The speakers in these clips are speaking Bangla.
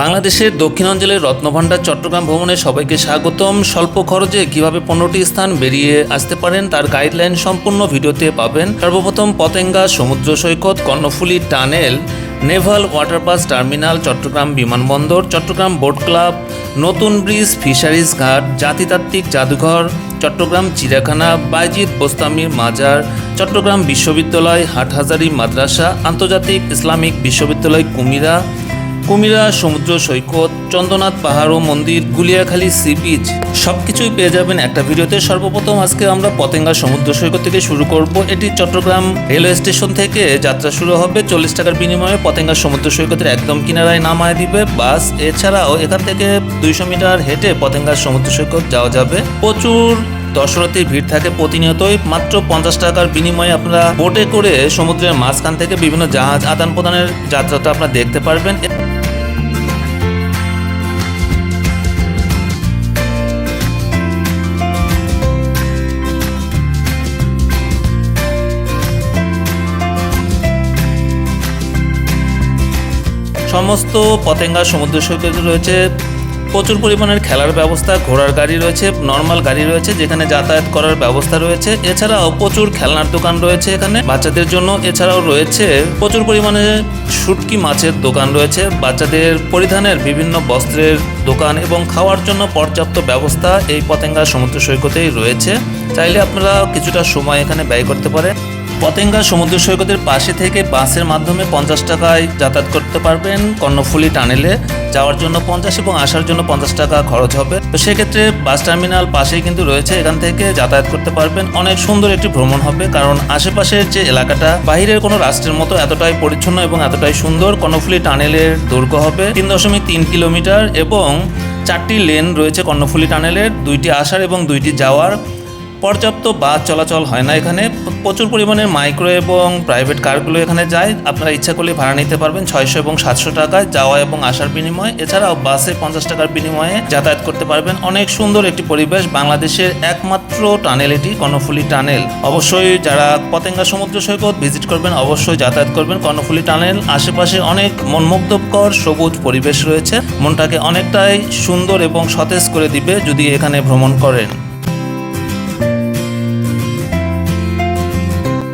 বাংলাদেশের দক্ষিণাঞ্চলের রত্নভাণ্ডার চট্টগ্রাম ভ্রমণে সবাইকে স্বাগতম। স্বল্প খরচে কীভাবে পনেরোটি স্থান বেরিয়ে আসতে পারেন তার গাইডলাইন সম্পূর্ণ ভিডিওতে পাবেন। সর্বপ্রথম পতেঙ্গা, সমুদ্র সৈকত, Karnaphuli tunnel, naval water pass terminal, Chattogram বিমানবন্দর, চট্টগ্রাম বোট ক্লাব, নতুন ব্রিজ, ফিশারিজ ঘাট, জাতিতাত্ত্বিক জাদুঘর, চট্টগ্রাম চিড়িয়াখানা, বাইজিৎ বোস্তামির মাজার, চট্টগ্রাম বিশ্ববিদ্যালয়, হাটহাজারি মাদ্রাসা, আন্তর্জাতিক ইসলামিক বিশ্ববিদ্যালয় কুমিরা কুমিরা, সমুদ্র সৈকত, চন্দ্রনাথ পাহাড় ও মন্দির, গুলিয়াখালী সি বিচ সব কিছুই পেয়ে যাবেন একটা ভিডিওতে। সর্বপ্রথম আজকে আমরা পতেঙ্গা সমুদ্র সৈকত থেকে শুরু করব। এটি চট্টগ্রাম রেলওয়ে স্টেশন থেকে যাত্রা শুরু হবে। চল্লিশ টাকার বিনিময়ে পতেঙ্গা সমুদ্র সৈকতের একদম কিনারায় নামায় দিবে বাস। এছাড়াও এখান থেকে দুইশো মিটার হেঁটে পতেঙ্গা সমুদ্র সৈকত যাওয়া যাবে। প্রচুর দর্শনার্থীর ভিড় থাকে প্রতিনিয়তই। মাত্র পঞ্চাশ টাকার বিনিময়ে আপনারা বোটে করে সমুদ্রের মাঝখান থেকে বিভিন্ন জাহাজ আদান প্রদানের যাত্রাটা আপনারা দেখতে পারবেন। সমস্ত পতেঙ্গা সমুদ্র সৈকতে রয়েছে। প্রচুর পরিমাণের খেলার ব্যবস্থা, ঘোড়ার গাড়ি রয়েছে নর্মাল গাড়ি রয়েছে, যেখানে যাতায়াত করার ব্যবস্থা রয়েছে। এছাড়াও প্রচুর খেলনার দোকান রয়েছে এখানে বাচ্চাদের জন্য। এছাড়াও রয়েছে প্রচুর পরিমাণে শুটকি মাছের দোকান রয়েছে। বাচ্চাদের পরিধানের বিভিন্ন বস্ত্রের দোকান এবং খাওয়ার জন্য পর্যাপ্ত ব্যবস্থা এই পতেঙ্গা সমুদ্র সৈকতেই রয়েছে। চাইলে আপনারা কিছুটা সময় এখানে ব্যয় করতে পারেন। পতেঙ্গা সমুদ্র সৈকতের পাশে থেকে বাসের মাধ্যমে পঞ্চাশ টাকায় যাতায়াত করতে পারবেন কর্ণফুলী টানেলে। যাওয়ার জন্য পঞ্চাশ এবং আসার জন্য পঞ্চাশ টাকা খরচ হবে। তো সেক্ষেত্রে বাস টার্মিনাল পাশেই কিন্তু রয়েছে, এখান থেকে যাতায়াত করতে পারবেন। অনেক সুন্দর একটি ভ্রমণ হবে, কারণ আশেপাশের যে এলাকাটা, বাহিরের কোনো রাষ্ট্রের মতো এতটাই পরিচ্ছন্ন এবং এতটাই সুন্দর কর্ণফুলী টানেলের দৈর্ঘ্য হবে। তিন দশমিক তিন কিলোমিটার এবং চারটি লেন রয়েছে কর্ণফুলী টানেলের। দুইটি আসার এবং দুইটি যাওয়ার। পর্যাপ্ত বাস চলাচল হয় না এখানে। প্রচুর পরিমাণের মাইক্রো এবং প্রাইভেট কারগুলো এখানে যায়। আপনারা ইচ্ছা করলে ভাড়া নিতে পারবেন ছয়শো এবং সাতশো টাকায় যাওয়া এবং আসার বিনিময়ে। এছাড়াও বাসে পঞ্চাশ টাকার বিনিময়ে যাতায়াত করতে পারবেন। অনেক সুন্দর একটি পরিবেশ, বাংলাদেশের একমাত্র টানেল এটি, কর্ণফুলি টানেল অবশ্যই যারা পতেঙ্গা সমুদ্র সৈকত ভিজিট করবেন, অবশ্যই যাতায়াত করবেন। কর্ণফুলি টানেল আশেপাশে অনেক মনমুগ্ধকর সবুজ পরিবেশ রয়েছে। মনটাকে অনেকটাই সুন্দর এবং সতেজ করে দিবে যদি এখানে ভ্রমণ করেন।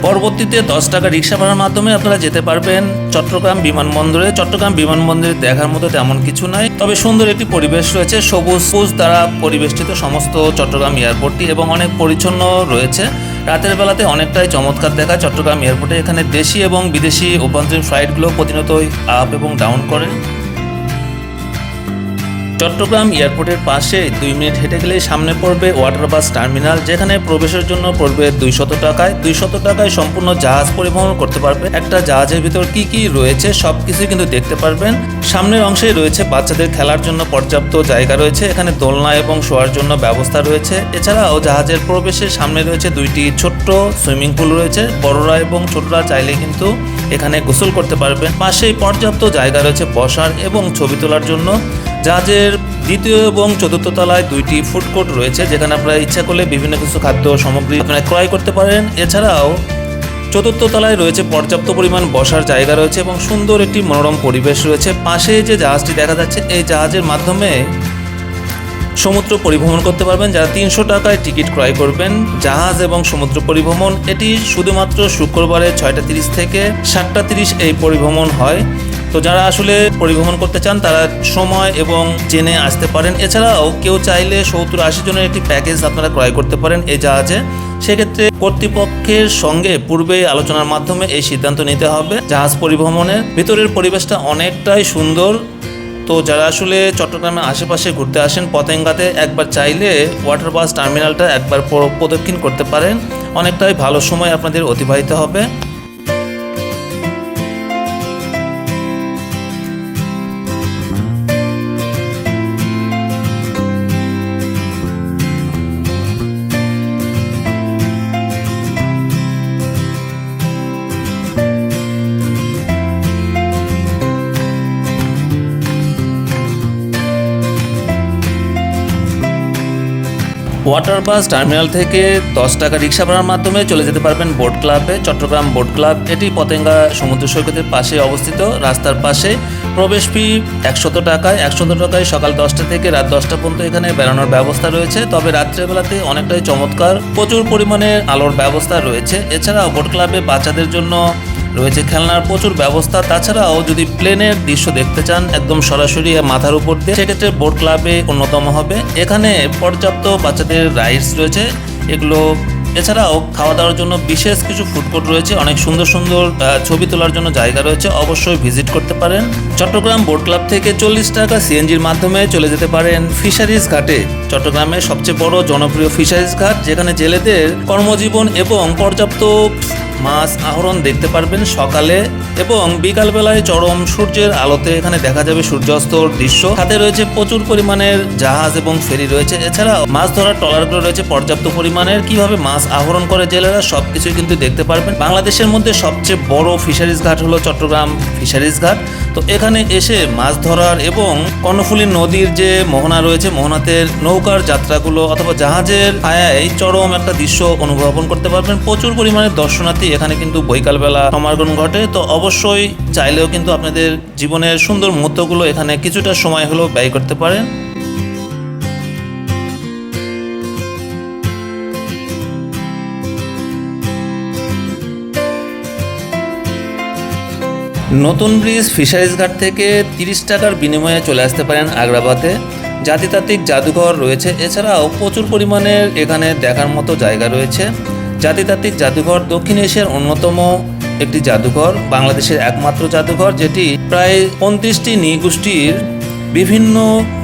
পরবর্তীতে দশ টাকা রিক্সা ভাড়ার মাধ্যমে আপনারা যেতে পারবেন চট্টগ্রাম বিমানবন্দরে চট্টগ্রাম বিমানবন্দরে দেখার মতো তেমন কিছু নাই। তবে সুন্দর একটি পরিবেশ রয়েছে, সবুজ সবুজ দ্বারা পরিবেষ্টিত সমস্ত চট্টগ্রাম এয়ারপোর্টটি এবং অনেক পরিচ্ছন্ন রয়েছে। রাতের বেলাতে অনেকটাই চমৎকার দেখা চট্টগ্রাম এয়ারপোর্টে। এখানে দেশি এবং বিদেশি অভ্যন্তরীণ ফ্লাইটগুলো প্রতিনিয়তই আপ এবং ডাউন করে চট্টগ্রাম এয়ারপোর্টের পাশে দুই মিনিট হেঁটে গেলে সামনে পড়বে ওয়াটার বাস টার্মিনাল, যেখানে প্রবেশের জন্য পড়বে দুইশত টাকায়। দুইশত টাকায় সম্পূর্ণ জাহাজ পরিবহন করতে পারবে। একটা জাহাজের ভিতর কি কি রয়েছে সব কিছুই কিন্তু দেখতে পারবেন। সামনের অংশেই রয়েছে বাচ্চাদের খেলার জন্য পর্যাপ্ত জায়গা রয়েছে। এখানে দোলনা এবং শোয়ার জন্য ব্যবস্থা রয়েছে। এছাড়াও জাহাজের প্রবেশের সামনে রয়েছে দুইটি ছোট্ট সুইমিং পুল রয়েছে। বড়রা এবং ছোটরা চাইলে কিন্তু এখানে গোসল করতে পারবেন। পাশেই পর্যাপ্ত জায়গা রয়েছে বসার এবং ছবি তোলার জন্য। জাহাজের দ্বিতীয় এবং চতুর্থ তলায় দুইটি ফুড কোর্ট রয়েছে, যেখানে আপনারা ইচ্ছা করলে বিভিন্ন কিছু খাদ্য সামগ্রী আপনারা ক্রয় করতে পারেন। এছাড়াও চতুর্থ তলায় রয়েছে পর্যাপ্ত পরিমাণ বসার জায়গা রয়েছে এবং সুন্দর একটি মনোরম পরিবেশ রয়েছে। পাশে যে জাহাজটি দেখা যাচ্ছে, এই জাহাজের মাধ্যমে সমুদ্র পরিভ্রমণ করতে পারবেন। যারা তিনশো টাকায় টিকিট ক্রয় করবেন, জাহাজ এবং সমুদ্র পরিভ্রমণ, এটি শুধুমাত্র শুক্রবারে ছয়টা তিরিশ থেকে সাতটা তিরিশ এই পরিভ্রমণ হয়। তো যারা আসলে পরিভ্রমণ করতে চান, তারা সময় এবং জেনে আসতে পারেন। এছাড়াও কেউ চাইলে সত্তর আশি জনের একটি প্যাকেজ আপনারা ক্রয় করতে পারেন এই জাহাজে। সেক্ষেত্রে কর্তৃপক্ষের সঙ্গে পূর্বে আলোচনার মাধ্যমে এই সিদ্ধান্ত নিতে হবে। জাহাজ পরিভ্রমণের ভিতরের পরিবেশটা অনেকটাই সুন্দর। তো যারা আসলে চট্টগ্রামের আশেপাশে ঘুরতে আসেন, পতেঙ্গাতে একবার চাইলে ওয়াটার বাস টার্মিনালটা একবার প্রদক্ষিণ করতে পারেন। অনেকটাই ভালো সময় আপনাদের অতিবাহিত হবে। ওয়াটার বাস টার্মিনাল থেকে দশ টাকা রিক্সা ভাড়ার মাধ্যমে চলে যেতে পারবেন বোট ক্লাবে চট্টগ্রাম বোট ক্লাব এটি পতেঙ্গা সমুদ্র সৈকতের পাশে অবস্থিত। রাস্তার পাশে প্রবেশ ফি একশত টাকায় একশত টাকায় সকাল দশটা থেকে রাত দশটা পর্যন্ত এখানে বেড়ানোর ব্যবস্থা রয়েছে। তবে রাত্রেবেলাতে অনেকটাই চমৎকার। প্রচুর পরিমাণে আলোর ব্যবস্থা রয়েছে। এছাড়াও বোট ক্লাবে বাচ্চাদের জন্য রয়েছে খেলনার প্রচুর ব্যবস্থা। তাছাড়াও যদি প্লেনের দৃশ্য দেখতে চান, একদম সরাসরি মাথার উপর দিয়ে, সেক্ষেত্রে বোট ক্লাবে অন্যতম হবে। এখানে পর্যাপ্ত বাচ্চাদের রাইডস রয়েছে। এগুলো, এছাড়াও খাওয়া দাওয়ার জন্য বিশেষ কিছু ফুড কোর্ট রয়েছে। অনেক সুন্দর সুন্দর ছবি তোলার জন্য জায়গা রয়েছে। অবশ্যই ভিজিট করতে পারেন। চট্টগ্রাম বোট ক্লাব থেকে চল্লিশ টাকা সিএনজির মাধ্যমে চলে যেতে পারেন ফিশারিজ ঘাটে। চট্টগ্রামের সবচেয়ে বড় জনপ্রিয় ফিশারিজ ঘাট, যেখানে জেলেদের কর্মজীবন এবং পর্যাপ্ত মাছ আহরণ দেখতে পারবেন সকালে এবং বিকালবেলায় চরম সূর্যের আলোতে এখানে দেখা যাবে সূর্যাস্তর দৃশ্য। সাথে রয়েছে প্রচুর পরিমাণের জাহাজ এবং ফেরি রয়েছে। এছাড়া মাছ ধরার ট্রলারগুলো রয়েছে পর্যাপ্ত পরিমাণের। কীভাবে মাছ আহরণ করে জেলেরা সবকিছুই কিন্তু দেখতে পারবেন। বাংলাদেশের মধ্যে সবচেয়ে বড় ফিশারিজ ঘাট হলো চট্টগ্রাম ফিশারিজ ঘাট। তো এখানে এসে মাছ ধরার এবং কর্ণফুলী নদীর যে মোহনা রয়েছে মোহনাতে নৌকার যাত্রাগুলো অথবা জাহাজের আয়ায় চরম একটা দৃশ্য অনুভবন করতে পারবেন। প্রচুর পরিমাণে দর্শনার্থী এখানে কিন্তু বৈকালবেলা সমাগম ঘটে। তো অবশ্যই চাইলেও কিন্তু আপনাদের জীবনের সুন্দর মুহূর্তগুলো এখানে কিছুটা সময় হলেও ব্যয় করতে পারেন। নতুন ব্রিজ ফিশারিজ ঘাট থেকে তিরিশ টাকার বিনিময়ে চলে আসতে পারেন আগ্রাবাদে। জাতিতাত্ত্বিক জাদুঘর রয়েছে। এছাড়াও প্রচুর পরিমাণের এখানে দেখার মতো জায়গা রয়েছে। জাতিতাত্ত্বিক জাদুঘর দক্ষিণ এশিয়ার অন্যতম একটি জাদুঘর, বাংলাদেশের একমাত্র জাদুঘর, যেটি প্রায় পঁয়ত্রিশটি নৃগোষ্ঠীর বিভিন্ন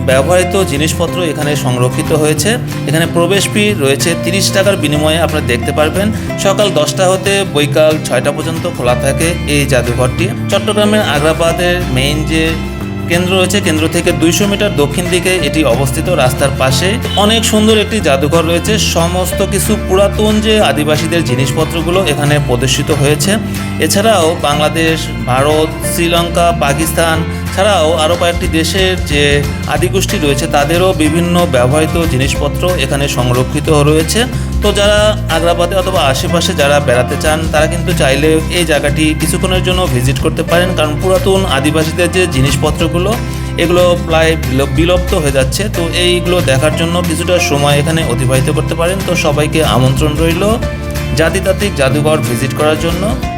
ব্যবহৃত জিনিসপত্র এখানে সংরক্ষিত হয়েছে। এখানে প্রবেশ ফি রয়েছে তিরিশ টাকার বিনিময়ে আপনারা দেখতে পারবেন। সকাল দশটা হতে বৈকাল ছয়টা পর্যন্ত খোলা থাকে এই জাদুঘরটি। চট্টগ্রামের আগ্রাবাদের মেইন যে কেন্দ্র রয়েছে, কেন্দ্র থেকে দুইশো মিটার দক্ষিণ দিকে এটি অবস্থিত রাস্তার পাশে। অনেক সুন্দর একটি জাদুঘর রয়েছে। সমস্ত কিছু পুরাতন যে আদিবাসীদের জিনিসপত্রগুলো এখানে প্রদর্শিত হয়েছে। এছাড়াও বাংলাদেশ, ভারত, শ্রীলঙ্কা, পাকিস্তান ছাড়াও আরও কয়েকটি দেশের যে আদিগোষ্ঠী রয়েছে, তাদেরও বিভিন্ন ব্যবহৃত জিনিসপত্র এখানে সংরক্ষিত রয়েছে। তো যারা আগ্রাবাদে অথবা আশেপাশে যারা বেড়াতে চান, তারা কিন্তু চাইলে এই জায়গাটি কিছুক্ষণের জন্য ভিজিট করতে পারেন। কারণ পুরাতন আদিবাসীদের যে জিনিসপত্রগুলো, এগুলো প্রায় বিলুপ- বিলুপ্ত হয়ে যাচ্ছে। তো এইগুলো দেখার জন্য কিছুটা সময় এখানে অতিবাহিত করতে পারেন। তো সবাইকে আমন্ত্রণ রইল জাতিতাত্ত্বিক জাদুঘর ভিজিট করার জন্য।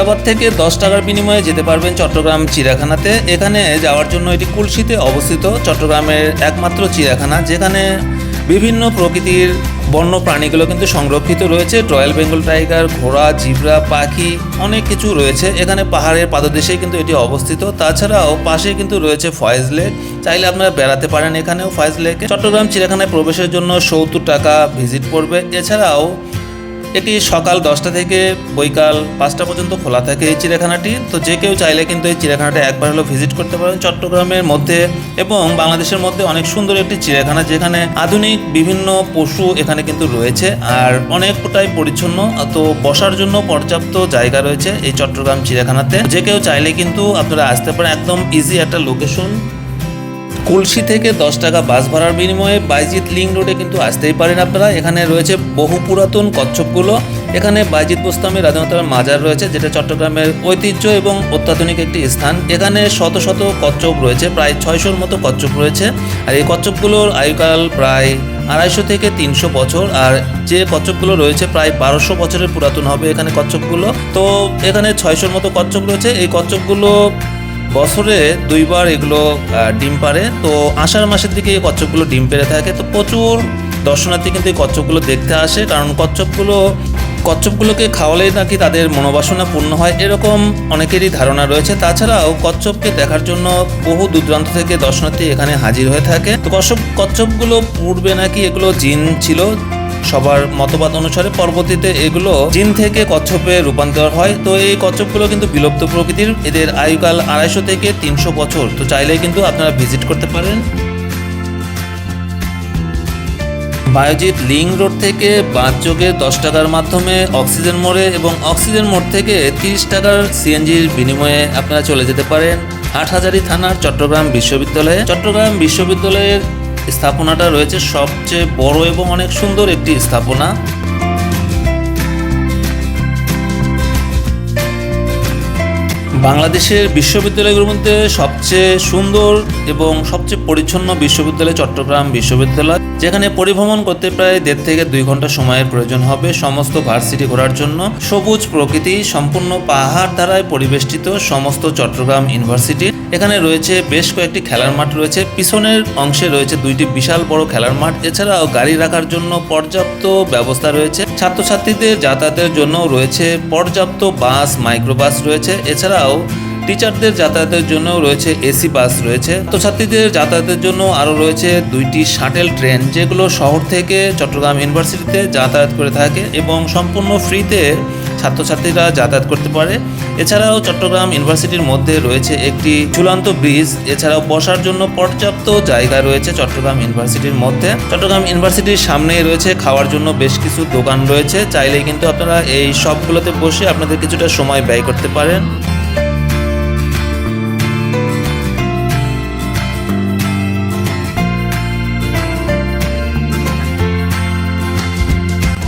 আগ্রাবাদ থেকে দশ টাকার বিনিময়ে যেতে পারবেন চট্টগ্রাম চিড়িয়াখানাতে। এখানে যাওয়ার জন্য এটি কুলসিতে অবস্থিত। চট্টগ্রামের একমাত্র চিড়িয়াখানা, যেখানে বিভিন্ন প্রকৃতির বন্য প্রাণীগুলো কিন্তু সংরক্ষিত রয়েছে। রয়্যাল বেঙ্গল টাইগার, ঘোড়া, জিব্রা, পাখি অনেক কিছু রয়েছে। এখানে পাহাড়ের পাদদেশেই কিন্তু এটি অবস্থিত। তাছাড়াও পাশে কিন্তু রয়েছে ফয়েজ লেক। চাইলে আপনারা বেড়াতে পারেন এখানেও ফয়েজ লেকে। চট্টগ্রাম চিড়িয়াখানায় প্রবেশের জন্য সত্তর টাকা ভিজিট পড়বে। এছাড়াও এটি সকাল দশটা থেকে বৈকাল পাঁচটা পর্যন্ত খোলা থাকে এই চিড়িয়াখানাটি। তো যে কেউ চাইলে কিন্তু এই চিড়িয়াখানাটা একবার হলেও ভিজিট করতে পারেন। চট্টগ্রামের মধ্যে এবং বাংলাদেশের মধ্যে অনেক সুন্দর একটি চিড়িয়াখানা যেখানে আধুনিক বিভিন্ন পশু এখানে কিন্তু রয়েছে আর অনেকটাই পরিচ্ছন্ন। তো বসার জন্য পর্যাপ্ত জায়গা রয়েছে এই চট্টগ্রাম চিড়িয়াখানাতে। যে কেউ চাইলে কিন্তু আপনারা আসতে পারেন। একদম ইজি একটা লোকেশন কুলসি থেকে দশ টাকা বাস ভাড়ার বিনিময়ে বাইজিৎ লিং রোডে কিন্তু আসতেই পারেন আপনারা। এখানে রয়েছে বহু পুরাতন কচ্ছপগুলো। এখানে বাইজিৎ বোস্তামি রাজনাথের মাজার রয়েছে, যেটা চট্টগ্রামের ঐতিহ্য এবং অত্যাধুনিক একটি স্থান। এখানে শত শত কচ্ছপ রয়েছে, প্রায় ছয়শোর মতো কচ্ছপ রয়েছে। আর এই কচ্ছপগুলোর আয়ুকাল প্রায় আড়াইশো থেকে তিনশো বছর। আর যে কচ্ছপগুলো রয়েছে, প্রায় বারোশো বছরের পুরাতন হবে এখানে কচ্ছপগুলো। তো এখানে ছয়শোর মতো কচ্ছপ রয়েছে। এই কচ্ছপগুলো বছরে দুইবার এগুলো ডিম পারে তো আষাঢ় মাসের দিকে এই কচ্ছপগুলো ডিম পেড়ে থাকে। তো প্রচুর দর্শনার্থী কিন্তু এই কচ্ছপগুলো দেখতে আসে। কারণ কচ্ছপগুলো, কচ্ছপগুলোকে খাওয়ালেই নাকি তাদের মনোবাসনা পূর্ণ হয়। এরকম অনেকেরই ধারণা রয়েছে। তাছাড়াও কচ্ছপকে দেখার জন্য বহু দূরান্ত থেকে দর্শনার্থী এখানে হাজির হয়ে থাকে। তো কচ্ছপ, কচ্ছপগুলো পূর্বে নাকি এগুলো জিন ছিল। সবার মতবাদ অনুসারে পরবর্তীতে এগুলো জিন থেকে কচ্ছপে রূপান্তর হয়। তো এই কচ্ছপগুলো কিন্তু বিলুপ্ত প্রকৃতির, এদের আয়ুকাল আড়াইশো থেকে তিনশো বছর। তো চাইলেই কিন্তু আপনারা ভিজিট করতে পারেন। বায়োজিৎ লিং রোড থেকে বাঁধ যোগে দশ টাকার মাধ্যমে অক্সিজেন মোড়ে এবং অক্সিজেন মোড় থেকে তিরিশ টাকার সিএনজির বিনিময়ে আপনারা চলে যেতে পারেন। হাটহাজারি থানার চট্টগ্রাম বিশ্ববিদ্যালয়ে। চট্টগ্রাম বিশ্ববিদ্যালয়ের স্থাপনাটা রয়েছে সবচেয়ে বড় এবং অনেক সুন্দর একটি স্থাপনা। বাংলাদেশের বিশ্ববিদ্যালয়গুলোর মধ্যে সবচেয়ে সুন্দর এবং সবচেয়ে পরিচ্ছন্ন বিশ্ববিদ্যালয় চট্টগ্রাম বিশ্ববিদ্যালয়, যেখানে পরিভ্রমণ করতে প্রায় দেড় থেকে দুই ঘণ্টা সময়ের প্রয়োজন হবে সমস্ত ভার্সিটি ঘোরার জন্য। সবুজ প্রকৃতি, সম্পূর্ণ পাহাড় দ্বারায় পরিবেষ্টিত সমস্ত চট্টগ্রাম ইউনিভার্সিটি। এখানে রয়েছে বেশ কয়েকটি খেলার মাঠ রয়েছে। পিছনের অংশে রয়েছে দুইটি বিশাল বড় খেলার মাঠ। এছাড়াও গাড়ি রাখার জন্য পর্যাপ্ত ব্যবস্থা রয়েছে। ছাত্রছাত্রীদের যাতায়াতের জন্য রয়েছে পর্যাপ্ত বাস, মাইক্রোবাস রয়েছে। এছাড়াও টিচারদের যাতায়াতের জন্য রয়েছে এসি বাস রয়েছে। তো ছাত্রছাত্রীদের যাতায়াতের জন্য আরও রয়েছে দুইটি শাটেল ট্রেন, যেগুলো শহর থেকে চট্টগ্রাম ইউনিভার্সিটিতে যাতায়াত করে থাকে এবং সম্পূর্ণ ফ্রিতে ছাত্রছাত্রীরা যাতায়াত করতে পারে। এছাড়াও চট্টগ্রাম ইউনিভার্সিটির মধ্যে রয়েছে একটি চূড়ান্ত ব্রিজ। এছাড়াও বসার জন্য পর্যাপ্ত জায়গা রয়েছে চট্টগ্রাম ইউনিভার্সিটির মধ্যে। চট্টগ্রাম ইউনিভার্সিটির সামনেই রয়েছে খাওয়ার জন্য বেশ কিছু দোকান রয়েছে। চাইলেই কিন্তু আপনারা এই সবগুলোতে বসে আপনাদের কিছুটা সময় ব্যয় করতে পারেন।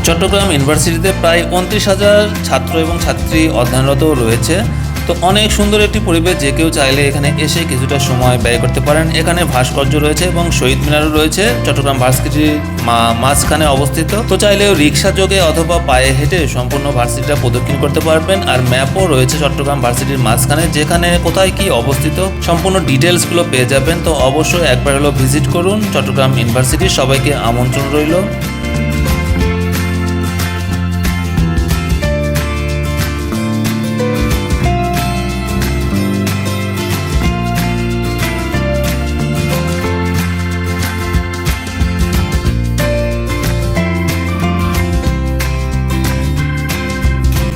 চট্টগ্রাম ইউনিভার্সিটিতে প্রায় উনত্রিশ হাজার ছাত্র এবং ছাত্রী অধ্যয়নরত রয়েছে। তো অনেক সুন্দর একটি পরিবেশ, যে কেউ চাইলে এখানে এসে কিছুটা সময় ব্যয় করতে পারেন। এখানে ভাস্কর্য রয়েছে এবং শহীদ মিনারও রয়েছে। চট্টগ্রাম ভার্সিটির মাঝখানে অবস্থিত। তো চাইলেও রিক্সা যোগে অথবা পায়ে হেঁটে সম্পূর্ণ ভার্সিটিটা প্রদক্ষিণ করতে পারবেন। আর ম্যাপও রয়েছে চট্টগ্রাম ভার্সিটির মাঝখানে, যেখানে কোথায় কি অবস্থিত সম্পূর্ণ ডিটেলসগুলো পেয়ে যাবেন। তো অবশ্যই একবার হলো ভিজিট করুন চট্টগ্রাম ইউনিভার্সিটির সবাইকে আমন্ত্রণ রইল।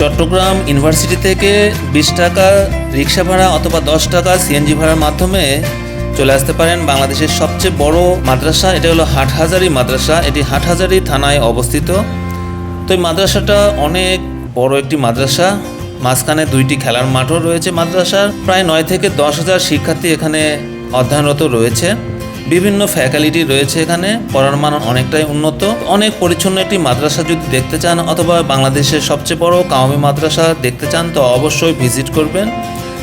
চট্টগ্রাম ইউনিভার্সিটি থেকে বিশ টাকা রিক্সা ভাড়া অথবা দশ টাকা সিএনজি ভাড়ার মাধ্যমে চলে আসতে পারেন বাংলাদেশের সবচেয়ে বড় মাদ্রাসা। এটা হলো হাটহাজারি মাদ্রাসা। এটি হাটহাজারি থানায় অবস্থিত। তো এই মাদ্রাসাটা অনেক বড় একটি মাদ্রাসা। মাঝখানে দুইটি খেলার মাঠও রয়েছে মাদ্রাসার। প্রায় নয় থেকে দশ হাজার শিক্ষার্থী এখানে অধ্যয়নরত রয়েছে। বিভিন্ন ফ্যাকাল্টি রয়েছে এখানে, পড়ার মান অনেকটাই উন্নত। অনেক পরিচ্ছন্ন একটি মাদ্রাসা যদি দেখতে চান অথবা বাংলাদেশের সবচেয়ে বড় কাওমি মাদ্রাসা দেখতে চান, তো অবশ্যই ভিজিট করবেন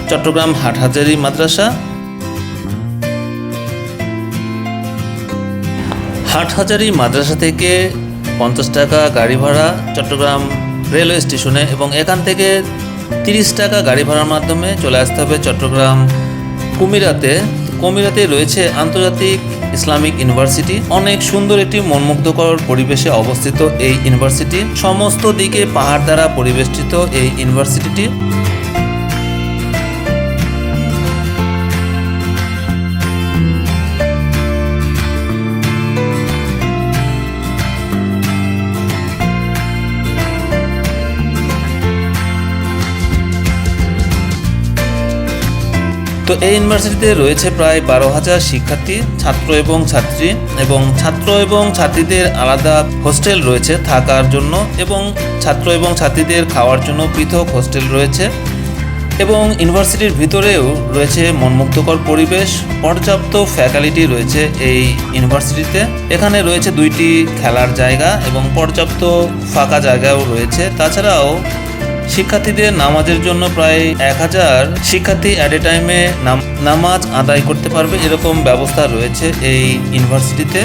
চট্টগ্রাম হাটহাজারি মাদ্রাসা। হাটহাজারি মাদ্রাসা থেকে পঞ্চাশ টাকা গাড়ি ভাড়া চট্টগ্রাম রেলওয়ে স্টেশনে এবং এখান থেকে তিরিশ টাকা গাড়ি ভাড়ার মাধ্যমে চলে আসতে হবে চট্টগ্রাম কুমিরাতে। কুমিরাতে রয়েছে আন্তর্জাতিক ইসলামিক ইউনিভার্সিটি। অনেক সুন্দর একটি মনমুগ্ধকর পরিবেশে অবস্থিত এই ইউনিভার্সিটি। সমস্ত দিকে পাহাড় দ্বারা পরিবেষ্টিত এই ইউনিভার্সিটিটি। তো এই ইউনিভার্সিটিতে রয়েছে প্রায় বারো হাজার শিক্ষার্থী, ছাত্র এবং ছাত্রী এবং ছাত্র এবং ছাত্রীদের আলাদা হোস্টেল রয়েছে থাকার জন্য এবং ছাত্র এবং ছাত্রীদের খাওয়ার জন্য পৃথক হোস্টেল রয়েছে এবং ইউনিভার্সিটির ভিতরেও রয়েছে মনমুগ্ধকর পরিবেশ, পর্যাপ্ত ফ্যাকাল্টি রয়েছে এই ইউনিভার্সিটিতে এখানে রয়েছে দুইটি খেলার জায়গা এবং পর্যাপ্ত ফাঁকা জায়গাও রয়েছে। তাছাড়াও শিক্ষার্থীদের নামাজের জন্য প্রায় এক হাজার শিক্ষার্থী অ্যাট এ টাইমে নামাজ আদায় করতে পারবে, এরকম ব্যবস্থা রয়েছে এই ইউনিভার্সিটিতে।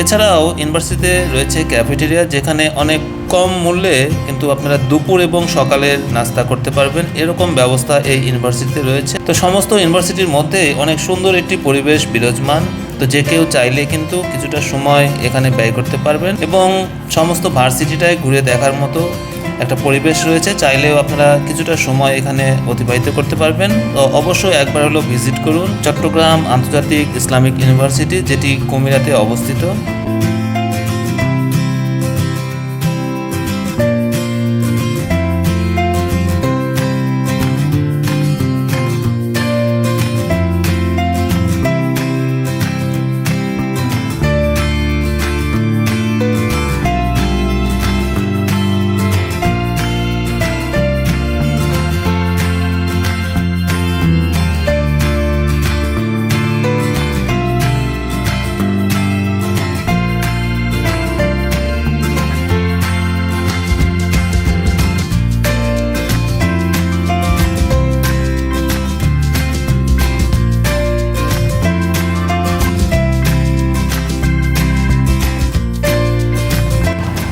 এছাড়াও ইউনিভার্সিটিতে রয়েছে ক্যাফেটেরিয়া যেখানে অনেক কম মূল্যে কিন্তু আপনারা দুপুর এবং সকালের নাস্তা করতে পারবেন। এরকম ব্যবস্থা এই ইউনিভার্সিটিতে রয়েছে। তো সমস্ত ইউনিভার্সিটির মধ্যে অনেক সুন্দর একটি পরিবেশ বিরাজমান। তো যে কেউ চাইলে কিন্তু কিছুটা সময় এখানে ব্যয় করতে পারবেন এবং সমস্ত ভার্সিটিটাই ঘুরে দেখার মতো একটা পরিবেশ রয়েছে, চাইলেও আপনারা কিছুটা সময় এখানে অতিবাহিত করতে পারবেন। অবশ্যই একবার হলো ভিজিট করুন। চট্টগ্রাম আন্তর্জাতিক ইসলামিক ইউনিভার্সিটি, যেটি কুমিরাতে অবস্থিত।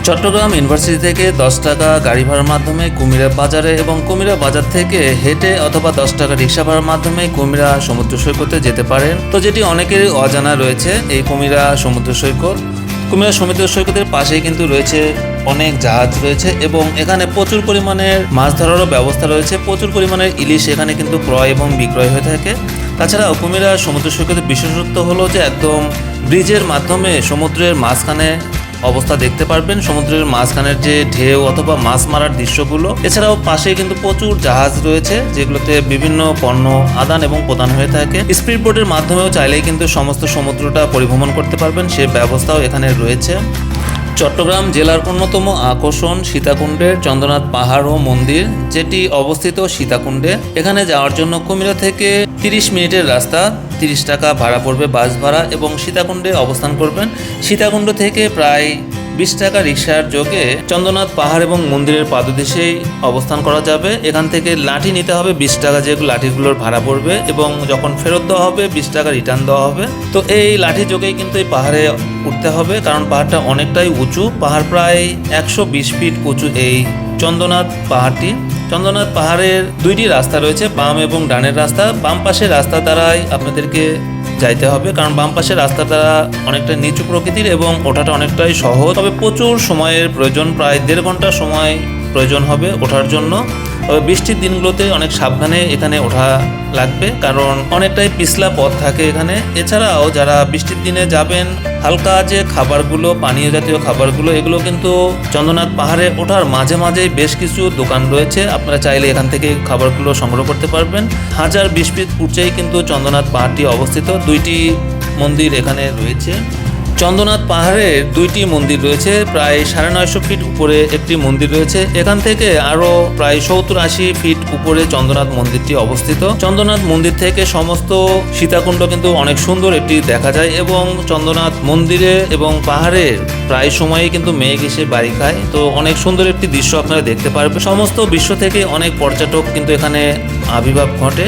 চট্টগ্রাম ইউনিভার্সিটি থেকে দশ টাকা গাড়ি ভাড়ার মাধ্যমে কুমিরা বাজারে এবং কুমিরা বাজার থেকে হেঁটে অথবা দশ টাকা রিক্সা ভাড়ার মাধ্যমে কুমিরা সমুদ্র সৈকতে যেতে পারেন। তো যেটি অনেকেরই অজানা রয়েছে, এই কুমিরা সমুদ্র সৈকত। কুমিরা সমুদ্র সৈকতের পাশেই কিন্তু রয়েছে অনেক জাহাজ রয়েছে এবং এখানে প্রচুর পরিমাণের মাছ ধরারও ব্যবস্থা রয়েছে। প্রচুর পরিমাণের ইলিশ এখানে কিন্তু ক্রয় এবং বিক্রয় হয়ে থাকে। তাছাড়াও কুমিরা সমুদ্র সৈকতের বিশেষত্ব হলো যে একদম ব্রিজের মাধ্যমে সমুদ্রের মাঝখানে অবস্থা দেখতে পারবেন। সমুদ্রের মাঝখানের যে ঢেউ অথবা মাছ মারার দৃশ্যগুলো। এছাড়াও পাশে কিন্তু প্রচুর জাহাজ রয়েছে, যেগুলোতে বিভিন্ন পণ্য আদান এবং প্রদান হয়ে থাকে। স্পিড বোর্ডের মাধ্যমেও চাইলেই কিন্তু সমস্ত সমুদ্রটা পরিভ্রমণ করতে পারবেন। সে ব্যবস্থাও এখানে রয়েছে। চট্টগ্রাম জেলার অন্যতম আকর্ষণ সীতাকুণ্ডের চন্দ্রনাথ পাহাড় ও মন্দির, যেটি অবস্থিত সীতাকুণ্ডে। এখানে যাওয়ার জন্য কুমিরা থেকে তিরিশ মিনিটের রাস্তা, তিরিশ টাকা ভাড়া পড়বে বাস ভাড়া এবং সীতাকুণ্ডে অবস্থান করবেন। সীতাকুণ্ড থেকে প্রায় বিশ টাকা রিক্সার যোগে চন্দ্রনাথ পাহাড় এবং মন্দিরের পাদদেশেই অবস্থান করা যাবে। এখান থেকে লাঠি নিতে হবে, বিশ টাকা যেগুলো লাঠিগুলোর ভাড়া পড়বে এবং যখন ফেরত দেওয়া হবে, বিশ টাকা রিটার্ন দেওয়া হবে। তো এই লাঠি যোগেই কিন্তু এই পাহাড়ে উঠতে হবে, কারণ পাহাড়টা অনেকটাই উঁচু। পাহাড় প্রায় একশো বিশ ফিট উঁচু এই চন্দ্রনাথ পাহাড়টি। চন্দ্রনাথ পাহাড়ের দুইটি রাস্তা রয়েছে, বাম এবং ডানের রাস্তা। বাম পাশের রাস্তা দ্বারাই আপনাদেরকে যাইতে হবে, কারণ বাম পাশের রাস্তাটা অনেকটা নিচু প্রকৃতির এবং ওঠাটা অনেকটাই সহজ। তবে প্রচুর সময়ের প্রয়োজন, প্রায় দেড় ঘণ্টা সময় প্রয়োজন হবে ওঠার জন্য। তবে বৃষ্টির দিনগুলোতে অনেক সাবধানে এখানে ওঠা লাগবে, কারণ অনেকটাই পিছলা পথ থাকে এখানে। এছাড়াও যারা বৃষ্টির দিনে যাবেন হালকা যে খাবারগুলো, পানীয় জাতীয় খাবারগুলো, এগুলো কিন্তু চন্দ্রনাথ পাহাড়ে ওঠার মাঝে মাঝেই বেশ কিছু দোকান রয়েছে। আপনারা চাইলে এখান থেকে খাবারগুলো সংগ্রহ করতে পারবেন। হাজার বিশ ফিট উঁচেই কিন্তু চন্দ্রনাথ পাহাড়টি অবস্থিত। দুইটি মন্দির এখানে রয়েছে। চন্দ্রনাথ পাহাড়ের দুইটি মন্দির রয়েছে, প্রায় সাড়ে নয়শো ফিট উপরে একটি মন্দির রয়েছে। এখান থেকে আরও প্রায় সত্তর আশি ফিট উপরে চন্দ্রনাথ মন্দিরটি অবস্থিত। চন্দ্রনাথ মন্দির থেকে সমস্ত সীতাকুণ্ড কিন্তু অনেক সুন্দর একটি দেখা যায় এবং চন্দ্রনাথ মন্দিরে এবং পাহাড়ের প্রায় সময়ই কিন্তু মেঘ এসে বাড়ি খায়। তো অনেক সুন্দর একটি দৃশ্য আপনারা দেখতে পারবেন। সমস্ত বিশ্ব থেকে অনেক পর্যটক কিন্তু এখানে আবির্ভাব ঘটে।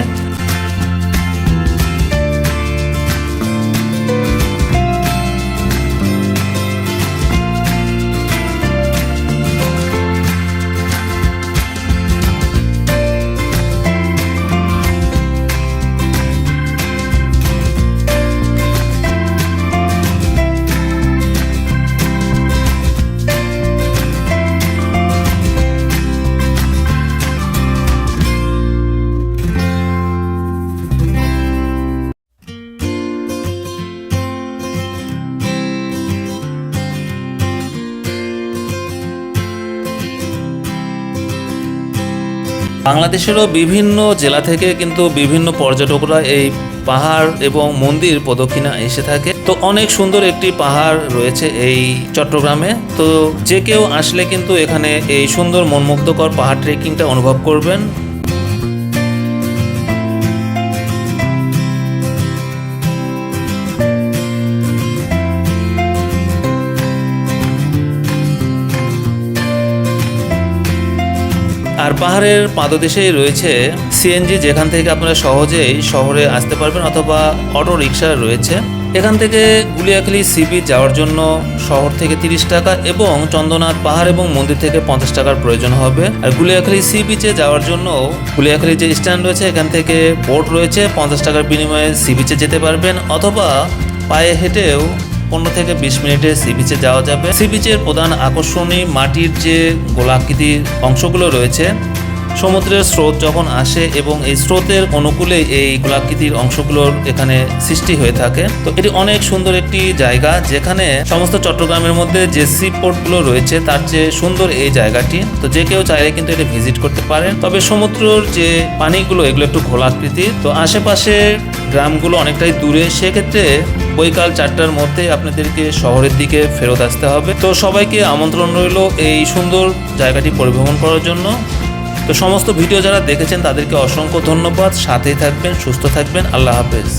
বাংলাদেশেরও বিভিন্ন জেলা থেকে কিন্তু বিভিন্ন পর্যটকরা এই পাহাড় এবং মন্দির প্রদক্ষিণা এসে থাকে। তো অনেক সুন্দর একটি পাহাড় রয়েছে এই চট্টগ্রামে। তো যে কেউ আসলে কিন্তু এখানে এই সুন্দর মনমুগ্ধকর পাহাড় ট্রেকিংটা অনুভব করবেন। আর পাহাড়ের পাদদেশেই রয়েছে সিএনজি যেখান থেকে আপনারা সহজেই শহরে আসতে পারবেন অথবা অটো রিক্সা রয়েছে। এখান থেকে গুলিয়াখালী সি বিচ যাওয়ার জন্য শহর থেকে তিরিশ টাকা এবং চন্দ্রনাথ পাহাড় এবং মন্দির থেকে পঞ্চাশ টাকার প্রয়োজন হবে। আর গুলিয়াখালী সি বিচে যাওয়ার জন্য গুলিয়াখালী যে স্ট্যান্ড রয়েছে, এখান থেকে বোট রয়েছে, পঞ্চাশ টাকার বিনিময়ে সি বিচে যেতে পারবেন অথবা পায়ে হেঁটেও পনেরো থেকে বিশ মিনিটে সি বিচে যাওয়া যাবে। সি বিচের প্রধান আকর্ষণী মাটির যে গোলাকৃতির অংশগুলো রয়েছে সমুদ্রের স্রোত যখন আসে এবং এই স্রোতের অনুকূলে এই গোলাকৃতির অংশগুলোর এখানে সৃষ্টি হয়ে থাকে, তো এটি অনেক সুন্দর একটি জায়গা যেখানে সমস্ত চট্টগ্রামের মধ্যে যে সি পোর্টগুলো রয়েছে, তার চেয়ে সুন্দর এই জায়গাটি। তো যে কেউ চাইলে কিন্তু এটা ভিজিট করতে পারেন। তবে সমুদ্রের যে পানিগুলো, এগুলো একটু গোলাকৃতির তো আশেপাশে গ্রামগুলো অনেকটাই দূরে, সেক্ষেত্রে বৈকাল চারটার মধ্যে আপনাদেরকে শহরের দিকে ফেরত আসতে হবে। তো সবাইকে আমন্ত্রণ রইল এই সুন্দর জায়গাটি পরিভ্রমণ করার জন্য। তো সমস্ত ভিডিও যারা দেখেছেন তাদেরকে অসংখ্য ধন্যবাদ। সাথেই থাকবেন সুস্থ থাকবেন। আল্লাহ হাফেজ।